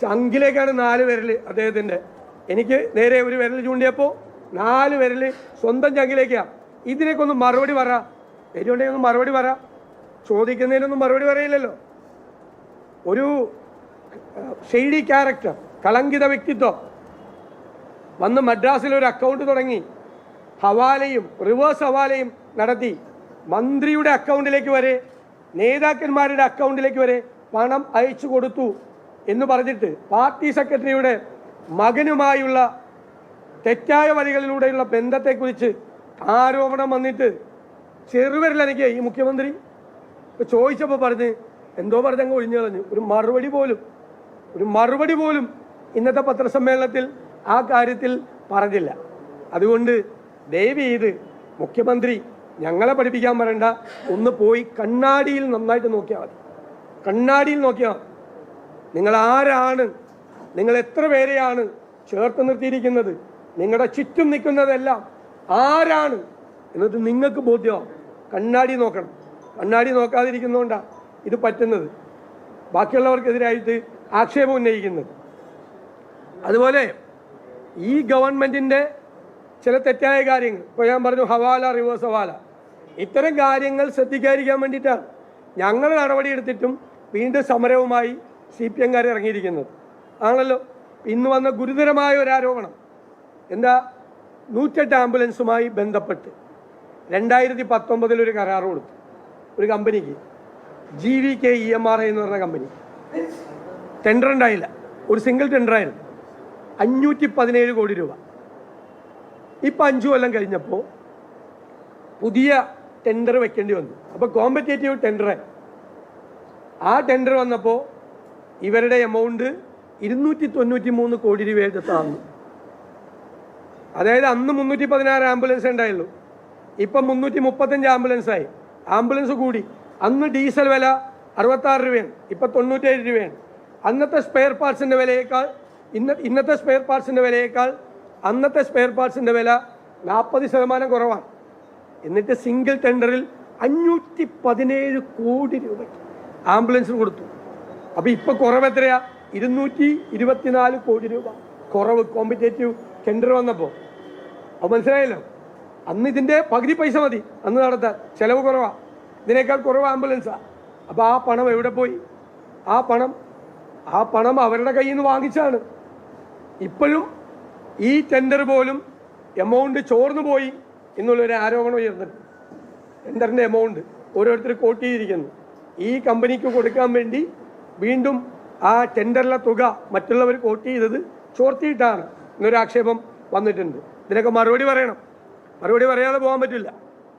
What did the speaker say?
ചങ്കിലേക്കാണ് നാല് വിരൽ അദ്ദേഹത്തിന്റെ. എനിക്ക് നേരെ ഒരു വിരൽ ചൂണ്ടിയപ്പോൾ നാല് വിരൽ സ്വന്തം ചങ്കിലേക്കാണ് ഇതിനേക്കൊന്ന് മറുപടി പറ. വരുന്നുണ്ടെങ്കിൽ ഒന്ന് മറുപടി പറ. ചോദിക്കുന്നതിനൊന്നും മറുപടി പറയില്ലല്ലോ. ഒരു ഷെയ്ഡി ക്യാരക്ടർ കളങ്കിത വ്യക്തിത്വം. വന്ന് മദ്രാസിൽ ഒരു അക്കൗണ്ട് തുടങ്ങി. ഹവാലയും റിവേഴ്സ് ഹവാലയും നടത്തി. മന്ത്രിയുടെ അക്കൗണ്ടിലേക്ക് വരെ നേതാക്കന്മാരുടെ അക്കൗണ്ടിലേക്ക് വരെ പണം അയച്ചു കൊടുത്തു. എന്ന് പറഞ്ഞിട്ട് പാർട്ടി സെക്രട്ടറിയുടെ മകനുമായുള്ള തെറ്റായ വഴികളിലൂടെയുള്ള ബന്ധത്തെക്കുറിച്ച് ആരോപണം വന്നിട്ട് ചെറുവിരലെനിക്ക് ഈ മുഖ്യമന്ത്രി ചോദിച്ചപ്പോൾ പറഞ്ഞ് എന്തോ പറഞ്ഞങ്ങ് ഒഴിഞ്ഞു കളഞ്ഞു. ഒരു മറുപടി പോലും ഒരു മറുപടി പോലും ഇന്നത്തെ പത്രസമ്മേളനത്തിൽ ആ കാര്യത്തിൽ പറഞ്ഞില്ല. അതുകൊണ്ട് ദയവ് ചെയ്ത് മുഖ്യമന്ത്രി ഞങ്ങളെ പഠിപ്പിക്കാൻ പറയണ്ട ഒന്ന് പോയി കണ്ണാടിയിൽ നന്നായിട്ട് നോക്കിയാൽ മതി. കണ്ണാടിയിൽ നോക്കിയാൽ മതി. നിങ്ങൾ ആരാണ് നിങ്ങൾ എത്ര പേരെയാണ് ചേർത്ത് നിർത്തിയിരിക്കുന്നത്? നിങ്ങളുടെ ചുറ്റും നിൽക്കുന്നതെല്ലാം ആരാണ്? എന്നിട്ട് നിങ്ങൾക്ക് ബോധ്യമാവും കണ്ണാടി നോക്കണം. കണ്ണാടി നോക്കാതിരിക്കുന്നതുകൊണ്ടാണ് ഇത് പറ്റുന്നത്. ബാക്കിയുള്ളവർക്കെതിരായിട്ട് ആക്ഷേപം ഉന്നയിക്കുന്നത്. അതുപോലെ ഈ ഗവൺമെന്റിന്റെ ചില തെറ്റായ കാര്യങ്ങൾ. ഇപ്പോൾ ഞാൻ പറഞ്ഞു ഹവാല റിവേഴ്സ് ഹവാല. ഇത്തരം കാര്യങ്ങൾ ശ്രദ്ധിക്കാതിരിക്കാൻ വേണ്ടിയിട്ടാണ്. ഞങ്ങൾ നടപടിയെടുത്തിട്ടും വീണ്ടും സമരവുമായി സി പി എംകാർ ഇറങ്ങിയിരിക്കുന്നത്. ആണല്ലോ ഇന്ന് വന്ന ഗുരുതരമായ ഒരു ആരോപണം. എന്താ? നൂറ്റെട്ട് ആംബുലൻസുമായി ബന്ധപ്പെട്ട് രണ്ടായിരത്തി പത്തൊമ്പതിൽ ഒരു കരാർ കൊടുത്തു. ഒരു കമ്പനിക്ക്. G V K E M R എന്ന് പറഞ്ഞ കമ്പനി. ടെൻഡർ ഉണ്ടായില്ല. ഒരു സിംഗിൾ ടെൻഡർ ആയിരുന്നു. അഞ്ഞൂറ്റി പതിനേഴ് കോടി രൂപ. ഇപ്പം അഞ്ചു കൊല്ലം കഴിഞ്ഞപ്പോൾ പുതിയ ടെൻഡർ വെക്കേണ്ടി വന്നു. അപ്പോൾ കോമ്പറ്റേറ്റീവ് ടെൻഡർ ആ ടെൻഡർ വന്നപ്പോൾ ഇവരുടെ എമൗണ്ട് ഇരുന്നൂറ്റി തൊണ്ണൂറ്റി മൂന്ന് കോടി രൂപയായിട്ട് താന്നു അതായത് അന്ന് മുന്നൂറ്റി പതിനാറ് ആംബുലൻസ് ഉണ്ടായുള്ളൂ ഇപ്പം മുന്നൂറ്റി മുപ്പത്തഞ്ച് ആംബുലൻസ് ആയി. ആംബുലൻസ് കൂടി. അന്ന് ഡീസൽ വില അറുപത്താറ് രൂപയാണ്. ഇപ്പം തൊണ്ണൂറ്റേഴ് രൂപയാണ്. അന്നത്തെ സ്പെയർ പാർട്സിന്റെ വിലയേക്കാൾ ഇന്ന ഇന്നത്തെ സ്പെയർ പാർട്സിന്റെ വിലയേക്കാൾ അന്നത്തെ സ്പെയർ പാർട്സിന്റെ വില നാൽപ്പത് ശതമാനം കുറവാണ്. എന്നിട്ട് സിംഗിൾ ടെൻഡറിൽ അഞ്ഞൂറ്റി പതിനേഴ് കോടി രൂപയ്ക്ക് ആംബുലൻസിന് കൊടുത്തു. അപ്പോൾ ഇപ്പോൾ കുറവ് എത്രയാ? ഇരുന്നൂറ്റി ഇരുപത്തിനാല് കോടി രൂപ. കുറവ് കോമ്പറ്റേറ്റീവ് ടെൻഡർ വന്നപ്പോൾ അത് മനസ്സിലായല്ലോ? അന്ന് ഇതിന്റെ പകുതി പൈസ മതി. അന്ന് നടത്താൻ. ചിലവ് കുറവാ. ഇതിനേക്കാൾ കുറവ് ആംബുലൻസാണ് അപ്പോൾ ആ പണം എവിടെ പോയി? ആ പണം ആ പണം അവരുടെ കയ്യിൽ നിന്ന് വാങ്ങിച്ചാണ്. ഇപ്പോഴും ഈ ടെൻഡർ പോലും എമൗണ്ട് ചോർന്നു പോയി എന്നുള്ളൊരു ആരോപണം ഉയർന്നിട്ട് ടെൻഡറിന്റെ എമൗണ്ട് ഓരോരുത്തർ കോട്ട് ചെയ്തിരിക്കുന്നു. ഈ കമ്പനിക്ക് കൊടുക്കാൻ വേണ്ടി വീണ്ടും ആ ടെൻഡറിലെ തുക മറ്റുള്ളവർ കോട്ട് ചെയ്തത് ചോർത്തിയിട്ടാണ് എന്നൊരു ആക്ഷേപം വന്നിട്ടുണ്ട്. ഇതിനൊക്കെ മറുപടി പറയണം. മറുപടി പറയാതെ പോകാൻ പറ്റില്ല.